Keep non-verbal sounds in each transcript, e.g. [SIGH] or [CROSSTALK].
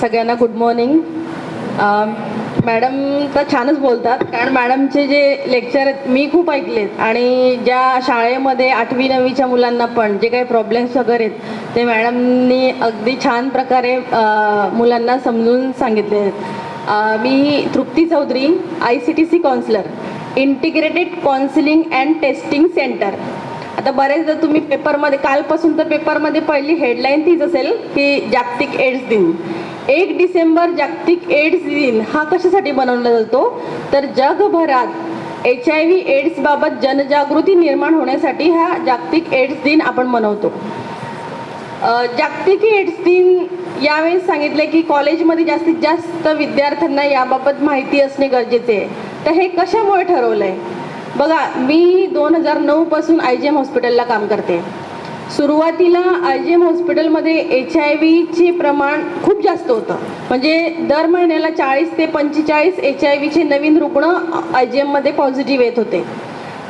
सगळ्यांना good morning madam तर छानच बोलतात. कारण मॅडमचे जे लेक्चर आहेत मी खूप ऐकलेत. आणि ज्या शाळेमध्ये आठवी नववीच्या मुलांना पण जे काही प्रॉब्लेम्स वगैरे आहेत ते मॅडमनी अगदी छान प्रकारे मुलांना समजून सांगितले आहेत. मी Trupti Chaudhari I C T C counsellor integrated counselling and testing centre आता बरेचदा तुम्ही पेपरमध्ये कालपासून तर पेपरमध्ये पहिली हेडलाईन तीच असेल की जागतिक एड्स दिन. एक डिसेंबर जागतिक एड्स दिन हा कशासाठी बनवला जातो? तर जगभरात एच आय व्ही एड्सबाबत जनजागृती निर्माण होण्यासाठी हा जागतिक एड्स दिन आपण मनवतो. जागतिक एड्स दिन यावेळेस सांगितले की कॉलेजमध्ये जास्तीत जास्त विद्यार्थ्यांना याबाबत माहिती असणे गरजेचे आहे. तर हे कशामुळे ठरवलं आहे बघा मी दोन हजार नऊपासून आय जी एम हॉस्पिटलला काम करते. सुरुवातीला आय जी एम हॉस्पिटलमध्ये एच आय व्हीचे प्रमाण खूप जास्त होतं. म्हणजे दर महिन्याला चाळीस ते पंचेचाळीस एच आय व्हीचे नवीन रुग्ण आय जी एममध्ये पॉझिटिव्ह येत होते.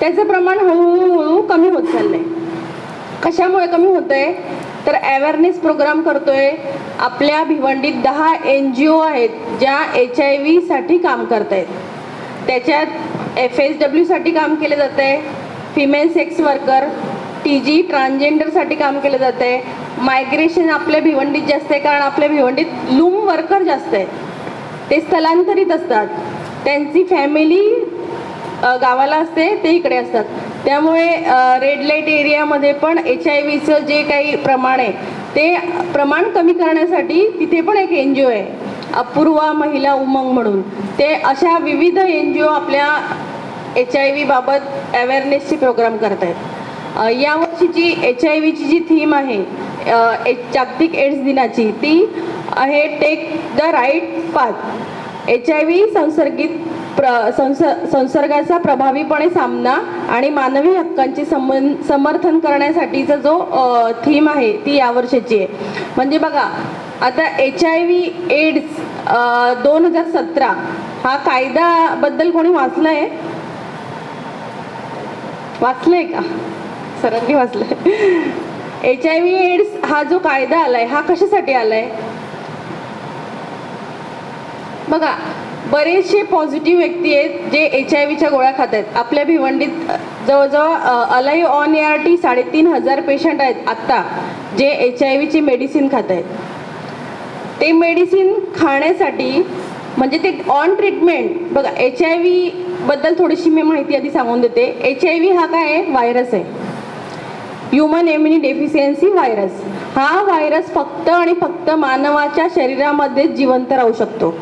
त्याचं प्रमाण हळूहळू कमी होत चाललं आहे कशामुळे कमी होत आहे तर अवेअरनेस प्रोग्राम करतोय. आपल्या भिवंडीत दहा एन जी ओ आहेत ज्या एच आय व्हीसाठी काम करत आहेत त्याच्यात एफ एस डब्ल्यूसाठी काम केलं जातं आहे female sex worker T G ट्रान्सजेंडरसाठी काम केलं जातं आहे मायग्रेशन आपल्या भिवंडीत जास्त आहे कारण आपल्या भिवंडीत लूम वर्कर जास्त आहे. ते स्थलांतरित असतात. त्यांची फॅमिली गावाला असते ते इकडे असतात. त्यामुळे रेड लाइट एरियामध्ये पण एच आय व्हीचं जे काही प्रमाण आहे ते प्रमाण कमी करण्यासाठी तिथे पण एक एन जी ओ आहे. अपूर्वा महिला उमंग म्हणून. ते अशा विविध एन जी ओ आपल्या एच आय व्ही बाबत अवेअरनेसचे प्रोग्राम करत आहेत यावर्षी यावर्षीची एच आय व्हीची जी थीम आहे जागतिक एड्स दिनाची ती आहे take the right path H I V संसर्गित प्र संस संसर्गाचा प्रभावीपणे सामना आणि मानवी हक्कांचे समन समर्थन करण्यासाठीचा जो थीम आहे ती यावर्षीची आहे. म्हणजे बघा आता एच आय व्ही एड्स दोन हजार सतरा हा कायदाबद्दल कोणी वाचलं आहे वाचलंय का? सरांनी वाचलंय. एच आय व्ही एड्स हा जो कायदा आलाय हा कशासाठी आलाय? बघा बरेचसे पॉझिटिव्ह व्यक्ती आहेत जे एच आय व्हीच्या गोळ्या खात आहेत. आपल्या भिवंडीत जवळजवळ अलाईव्ह ऑन एआर टी साडेतीन हजार पेशंट आहेत आत्ता जे एच आय व्हीची मेडिसिन खात आहेत. ते मेडिसिन खाण्यासाठी म्हणजे ते ऑन ट्रीटमेंट बघा एच आय व्ही बद्दल थोडीशी मी माहिती आधी सांगून देते. एच आय व्ही हा काय आहे? व्हायरस आहे. ह्युमन इम्युनी डेफिशियन्सी व्हायरस हा व्हायरस फक्त आणि फक्त मानवाच्या शरीरामध्येच जिवंत राहू शकतो.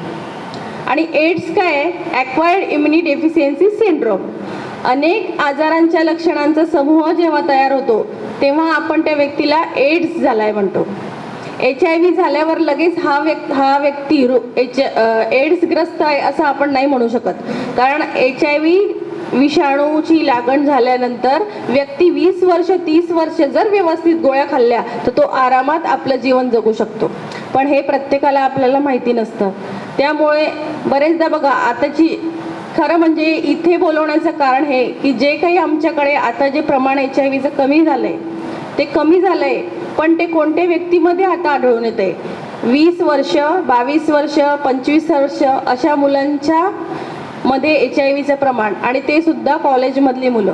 आणि एड्स काय आहे? ॲक्वायर्ड इम्युनी डेफिशियन्सी सिंड्रोम अनेक आजारांच्या लक्षणांचा समूह जेव्हा तयार होतो तेव्हा आपण त्या व्यक्तीला एड्स झालाय म्हणतो. एच आय व्ही झाल्यावर लगेच हा व्यक् हा व्यक्ती एच एड्सग्रस्त आहे असं आपण नाही म्हणू शकत. कारण एच आय व्ही विषाणूची लागण झाल्यानंतर व्यक्ती वीस वर्ष तीस वर्ष जर व्यवस्थित गोळ्या खाल्ल्या तर तो आरामात आपलं जीवन जगू शकतो. पण हे प्रत्येकाला आपल्याला माहिती नसतं. त्यामुळे बरेचदा बघा आताची खरं म्हणजे इथे बोलवण्याचं कारण हे की जे काही आमच्याकडे आता जे प्रमाण एच आय व्हीचं कमी झालं आहे ते कमी झालं आहे पण ते कोणत्या व्यक्तीमध्ये आता आढळून येते वीस वर्ष बावीस वर्ष पंचवीस वर्ष अशा मुलांच्या मध्ये एच आय व्हीचं प्रमाण आणि ते सुद्धा कॉलेजमधली मुलं.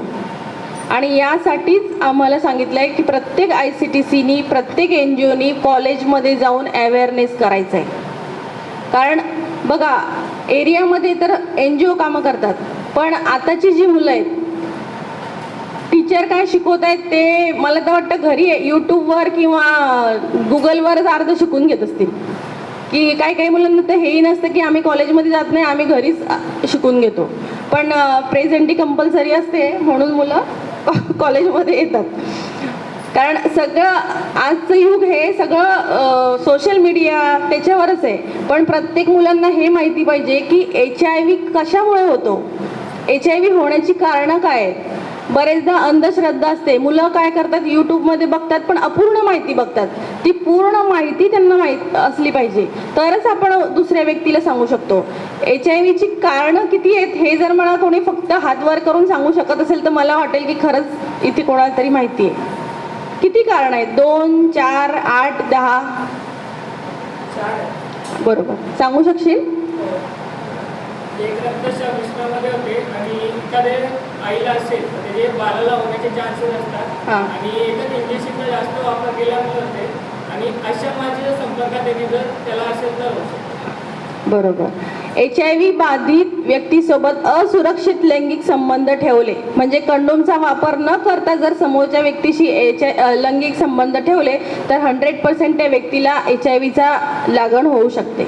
आणि यासाठीच आम्हाला सांगितलं आहे की प्रत्येक आय सी टी सीनी प्रत्येक एन जी ओनी कॉलेजमध्ये जाऊन अवेअरनेस करायचं आहे कारण बघा एरियामध्ये तर एन जी ओ कामं करतात पण आताची जी मुलं आहेत टीचर काय शिकवत आहेत ते मला तर वाटतं घरी यूट्यूबवर किंवा गुगलवरच अर्ध शिकून घेत असतील. की काही काही मुलांना तर हेही नसतं की आम्ही कॉलेजमध्ये जात नाही आम्ही घरीच शिकून घेतो. पण प्रेझेंटी कंपल्सरी असते म्हणून मुलं [LAUGHS] कॉलेजमध्ये येतात. कारण सगळं आजचं युग हे सगळं सोशल मीडिया त्याच्यावरच आहे. पण प्रत्येक मुलांना हे माहिती पाहिजे की एच आय व्ही कशामुळे होतो? एच आय व्ही होण्याची कारणं काय आहेत? बरेचदा अंधश्रद्धा असते. मुलं काय करतात? यूट्यूबमध्ये बघतात पण अपूर्ण माहिती बघतात. ती पूर्ण माहिती त्यांना माहीत असली पाहिजे. तरच आपण दुसऱ्या व्यक्तीला सांगू शकतो. एच आय व्हीची कारणं किती आहेत हे जर मला कोणी फक्त हात वर करून सांगू शकत असेल तर मला वाटेल की खरंच इथे कोणाला तरी माहिती आहे. किती कारण आहेत? दोन चार आठ दहा? बरोबर. सांगू शकशील? एक मिश्रणामध्ये होते आणि एखाद्या आईला असेल तर त्याचे बाळाला होण्याचे चान्सेस असतात. हां. आणि एकच इंजेक्शनचा जास्त वापर केल्यामुळे होते. आणि अशा माझ्या संपर्कात येणे जर त्याला असेल तर. होऊ शकते बरोबर. एच आय व्ही बाधित व्यक्तीसोबत असुरक्षित लैंगिक संबंध ठेवले. म्हणजे कंडोमचा वापर न करता जर समोरच्या व्यक्तीशी एच आय लैंगिक संबंध ठेवले तर हंड्रेड पर्सेंट त्या व्यक्तीला एच आय व्हीचा लागण होऊ शकते.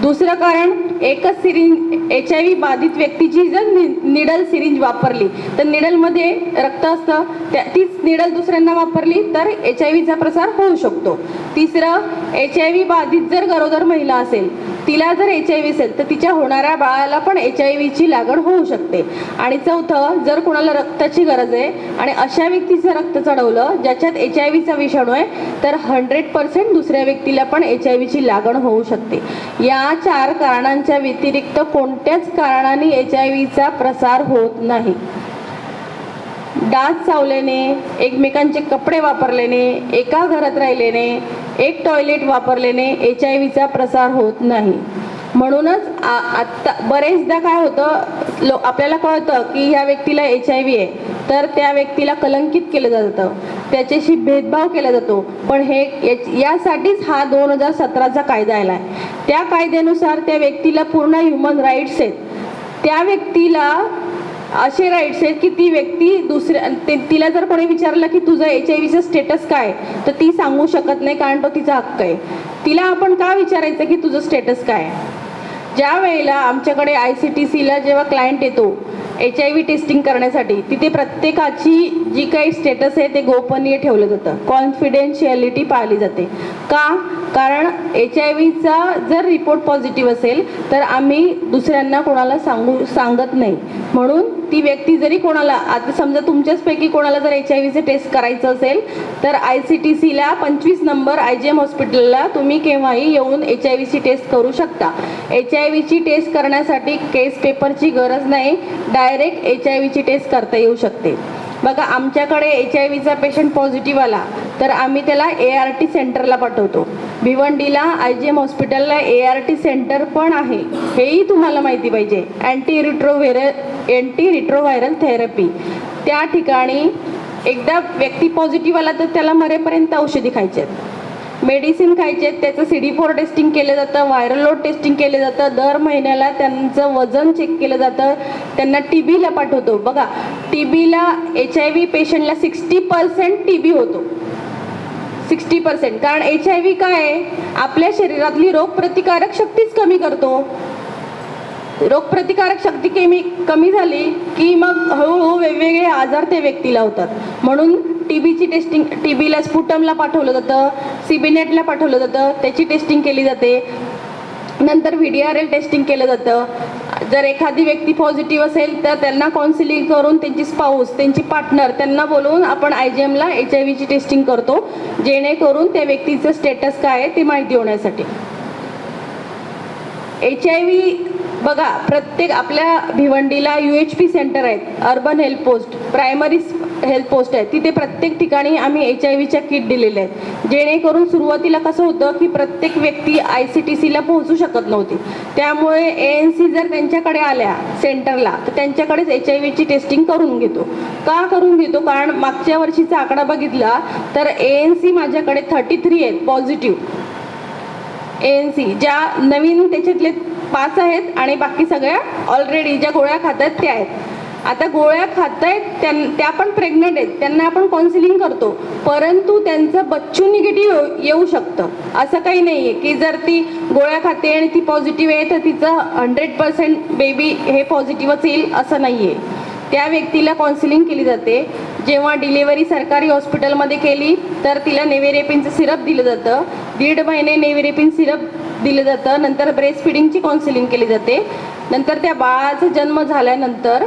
दुसरं कारण एकच सिरिंज एच आय व्ही बाधित व्यक्तीची जर नि निडल सिरिंज वापरली तर निडलमध्ये रक्त असतं त्या तीच निडल दुसऱ्यांना वापरली तर एच आय व्हीचा प्रसार होऊ शकतो. तिसरं एच आय व्ही बाधित जर गरोदर महिला असेल तिला जर एच आय व्ही असेल तर तिच्या होणाऱ्या बाळाला पण एच आय व्हीची लागण होऊ शकते. आणि चौथं जर कोणाला रक्ताची गरज आहे आणि अशा व्यक्तीचं रक्त चढवलं ज्याच्यात एच आय व्हीचा विषाणू आहे तर हंड्रेड पर्सेंट दुसऱ्या व्यक्तीला पण एच आय व्हीची लागण होऊ शकते. या चार कारणांच्या व्यतिरिक्त कोणत्याच कारणाने एच आय व्हीचा प्रसार होत नाही. डास चावल्याने एकमेकांचे कपडे वापरल्याने एका घरात राहिल्याने एक टॉयलेट वापरल्याने एच आय व्हीचा प्रसार होत नाही. म्हणूनच आ आत्ता बरेचदा काय होतं लो आपल्याला कळतं की ह्या व्यक्तीला एच आय व्ही आहे. तर त्या व्यक्तीला कलंकित केलं जातं. त्याच्याशी भेदभाव केला जातो. पण हे याच- यासाठीच हा दोन हजार सतराचा कायदा आला आहे त्या कायद्यानुसार त्या व्यक्तीला पूर्ण ह्युमन राईट्स आहेत. त्या व्यक्तीला असे राईट्स आहेत की ती व्यक्ती दुसऱ्या ते तिला जर कोणी विचारलं की तुझं एच आय व्हीचं स्टेटस काय तर ती सांगू शकत नाही कारण तो तिचा हक्क आहे. तिला आपण का विचारायचं की तुझं स्टेटस काय आहे? ज्या वेळेला आमच्याकडे आय सी टी सीला जेव्हा क्लायंट येतो एच आय व्ही टेस्टिंग करण्यासाठी तिथे प्रत्येकाची जी काही स्टेटस आहे ते गोपनीय ठेवलं जातं. कॉन्फिडेन्शियलिटी पाळली जाते. का? कारण एच आय व्हीचा जर रिपोर्ट पॉझिटिव्ह असेल तर आम्ही दुसऱ्यांना कोणाला सांगू सांगत नाही. म्हणून ती व्यक्ती जरी कोणाला आता समजा तुमच्याचपैकी कोणाला जर एच आय व्हीचे टेस्ट करायचं असेल तर आय सी टी सीला पंचवीस नंबर आय जी एम हॉस्पिटलला तुम्ही केव्हाही येऊन एच आय व्हीची टेस्ट करू शकता. एच आय व्हीची टेस्ट करण्यासाठी केस पेपरची गरज नाही. डायरेक्ट एच आय व्हीची टेस्ट करता येऊ शकते. बघा आमच्याकडे एच आय व्हीचा पेशंट पॉझिटिव्ह आला तर आम्ही त्याला ए आर टी सेंटरला पाठवतो. भिवंडीला आय जी एम हॉस्पिटलला ए आर टी सेंटर पण आहे. हेही तुम्हाला माहिती पाहिजे. Anti retrovir anti retroviral therapy त्या ठिकाणी एकदा व्यक्ती पॉझिटिव्ह आला तर त्याला मरेपर्यंत औषधी खायचे आहेत. मेडिसिन खायचे त्याचं सी डी फोर टेस्टिंग केलं जातं व्हायरल लोड टेस्टिंग केलं जातं. दर महिन्याला त्यांचं वजन चेक केलं जातं. त्यांना टी बीला पाठवतो. बघा टी बीला एच आय व्ही पेशंटला सिक्स्टी पर्सेंट टी बी होतो. सिक्स्टी पर्सेंट कारण एच आय व्ही काय आहे? आपल्या शरीरातली रोगप्रतिकारक शक्तीच कमी करतो. रोगप्रतिकारक शक्ती कमी कमी झाली की मग हळूहळू वेगवेगळे आजार ते व्यक्तीला होतात. म्हणून टी बीची टेस्टिंग टी बीला स्पुटमला पाठवलं जातं सीबीनेटला पाठवलं जातं त्याची टेस्टिंग केली जाते. नंतर V D R L testing केलं जातं. जर एखादी व्यक्ती पॉझिटिव्ह असेल तर त्यांना काउन्सिलिंग करून त्यांची स्पाऊस त्यांची पार्टनर त्यांना बोलवून आपण आय जी एमला एच आय व्हीची टेस्टिंग करतो जेणेकरून त्या व्यक्तीचं स्टेटस काय आहे ते माहिती होण्यासाठी. एच आय व्ही बघा प्रत्येक आपल्या भिवंडीला यू एच पी सेंटर आहेत urban health post primary health post आहेत. तिथे प्रत्येक ठिकाणी आम्ही एच आय व्हीच्या किट दिलेल्या आहेत. जेणेकरून सुरुवातीला कसं होतं की प्रत्येक व्यक्ती आय सी टी सीला पोहोचू शकत नव्हती. त्यामुळे ए एन सी जर त्यांच्याकडे आल्या सेंटरला तर त्यांच्याकडेच एच आय व्हीची टेस्टिंग करून घेतो. का करून घेतो? कारण मागच्या वर्षीचा आकडा बघितला तर ए एन सी माझ्याकडे थर्टी थ्री आहेत पॉझिटिव्ह ए एन सी ज्या नवीन त्याच्यातले पाच आहेत आणि बाकी सगळ्या ऑलरेडी ज्या गोळ्या खात आहेत त्या आहेत. आता गोळ्या खात आहेत त्यां त्या पण प्रेग्नंट आहेत. त्यांना आपण काउन्सिलिंग करतो. परंतु त्यांचं बच्चू निगेटिव्ह येऊ शकतं. असं काही नाही आहे की जर ती गोळ्या खाते आणि ती पॉझिटिव्ह आहे तर तिचं हंड्रेड पर्सेंट बेबी हे पॉझिटिव्हच येईल असं नाही आहे त्या व्यक्तीला काउन्सिलिंग केली जाते. जेव्हा डिलिव्हरी सरकारी हॉस्पिटलमध्ये केली तर तिला नेव्हिरेपिनचं सिरप दिलं जातं. दीड महिने नेव्हिरेपिन सिरप दिलं जातं. नंतर ब्रेस्ट फिडिंगची काउन्सिलिंग केली जाते. नंतर त्या बाळाचा जन्म झाल्यानंतर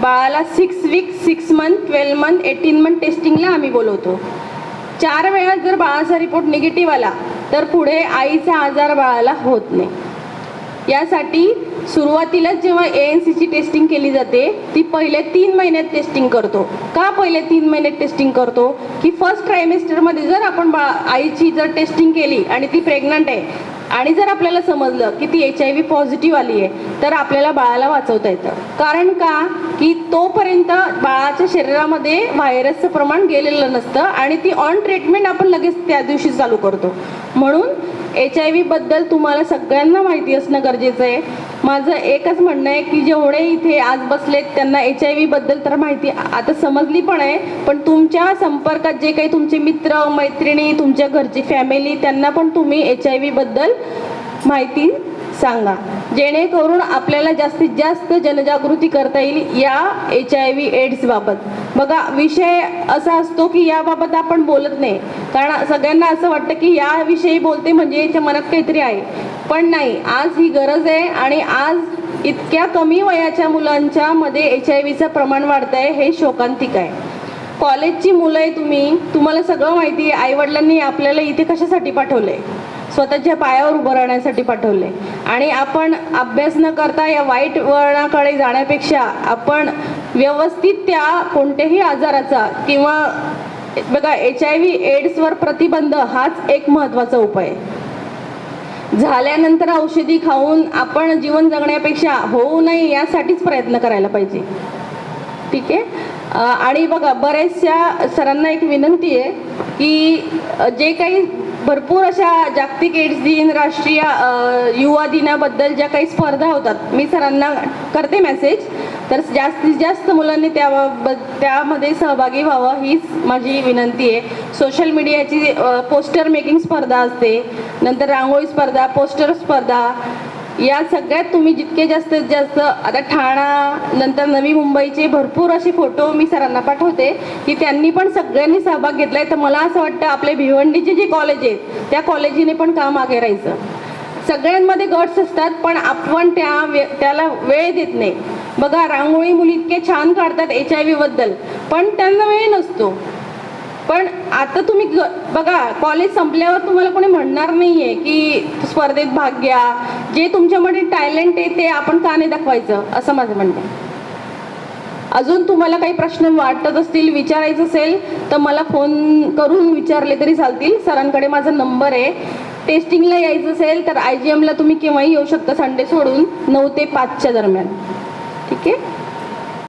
बाळाला six week six month twelve month eighteen month टेस्टिंगला आम्ही बोलवतो. चार वेळा जर बाळाचा रिपोर्ट निगेटिव्ह आला तर पुढे आईचा आजार बाळाला होत नाही. यासाठी सुरुवातीलाच जेव्हा ए एन सीची टेस्टिंग केली जाते ती पहिले तीन महिन्यात टेस्टिंग करतो. का पहिले तीन महिन्यात टेस्टिंग करतो? की फर्स्ट ट्रायमेस्टरमध्ये जर आपण बा आईची जर टेस्टिंग केली आणि ती प्रेग्नंट आहे आणि जर आपल्याला समजलं की ती एच आय व्ही पॉझिटिव्ह आली आहे तर आपल्याला बाळाला वाचवता येतं. कारण का? की तोपर्यंत बाळाच्या शरीरामध्ये व्हायरसचं प्रमाण गेलेलं नसतं आणि ती ऑन ट्रीटमेंट आपण लगेच त्या दिवशी चालू करतो. म्हणून एच आय व्हीबद्दल तुम्हाला सगळ्यांना माहिती असणं गरजेचं आहे. माझं एकच म्हणणं आहे की जेवढे इथे आज बसलेत त्यांना एच आय व्हीबद्दल तर माहिती आता समजली पण आहे पण तुमच्या संपर्कात जे काही तुमचे मित्र मैत्रिणी तुमच्या घरची फॅमिली त्यांना पण तुम्ही एच आय व्हीबद्दल माहिती सांगा जेणेकरून आपल्याला जास्तीत जास्त जनजागृती करता येईल या एच आय व्ही एड्सबाबत बघा विषय असा असतो की याबाबत आपण बोलत नाही. कारण सगळ्यांना असं वाटतं की याविषयी बोलते म्हणजे याच्या मनात काहीतरी आहे. पण नाही आज ही गरज आहे आणि आज इतक्या कमी वयाच्या मुलांच्या मध्ये एच आय व्हीचं प्रमाण वाढत आहे हे शोकांतिक आहे. कॉलेजची मुलं आहे तुम्ही तुम्हाला सगळं माहिती आहे. आईवडिलांनी आपल्याला इथे कशासाठी पाठवलं आहे स्वतःच्या पायावर उभं राहण्यासाठी पाठवले. आणि आपण अभ्यास न करता या वाईट वळणाकडे जाण्यापेक्षा आपण व्यवस्थित त्या कोणत्याही आजाराचा किंवा बघा एच आय व्ही एड्सवर प्रतिबंध हाच एक महत्त्वाचा उपाय आहे. झाल्यानंतर औषधी खाऊन आपण जीवन जगण्यापेक्षा होऊ नये यासाठीच प्रयत्न करायला पाहिजे. ठीक आहे? आणि बघा बऱ्याचशा सरांना एक विनंती आहे की जे काही भरपूर अशा जागतिक एड्स दिन राष्ट्रीय युवा दिनाबद्दल ज्या काही स्पर्धा होतात मी सरांना करते मेसेज तर जास्तीत जास्त मुलांनी त्या त्यामध्ये सहभागी व्हावं हीच माझी विनंती आहे. सोशल मीडियाची पोस्टर मेकिंग स्पर्धा असते. नंतर रांगोळी स्पर्धा पोस्टर स्पर्धा या सगळ्यात तुम्ही जितके जास्तीत जास्त आता ठाणा नंतर नवी मुंबईचे भरपूर असे फोटो मी सरांना पाठवते की त्यांनी पण सगळ्यांनी सहभाग घेतलाय. तर मला असं वाटतं आपले भिवंडीचे जे कॉलेज आहेत त्या कॉलेजीने पण काम मागे राहायचं? सगळ्यांमध्ये गट्स असतात पण आपण त्या वे त्याला वेळ देत नाही. बघा रांगोळी मुली इतके छान काढतात एच आय व्हीबद्दल पण त्यांना वेळ नसतो. पण आता तुम्ही ग- बघा कॉलेज संपल्यावर तुम्हाला कोणी म्हणणार नाही आहे की स्पर्धेत भाग घ्या. जे तुमच्यामध्ये टॅलेंट आहे ते आपण का नाही दाखवायचं? असं माझं म्हणणं अजून तुम्हाला काही प्रश्न वाटत असतील विचारायचं असेल तर मला फोन करून विचारले तरी चालतील. सरांकडे माझा नंबर आहे. टेस्टिंगला यायचं असेल तर आय जी एमला तुम्ही केव्हाही येऊ शकता संडे सोडून नऊ ते पाचच्या दरम्यान. ठीक आहे?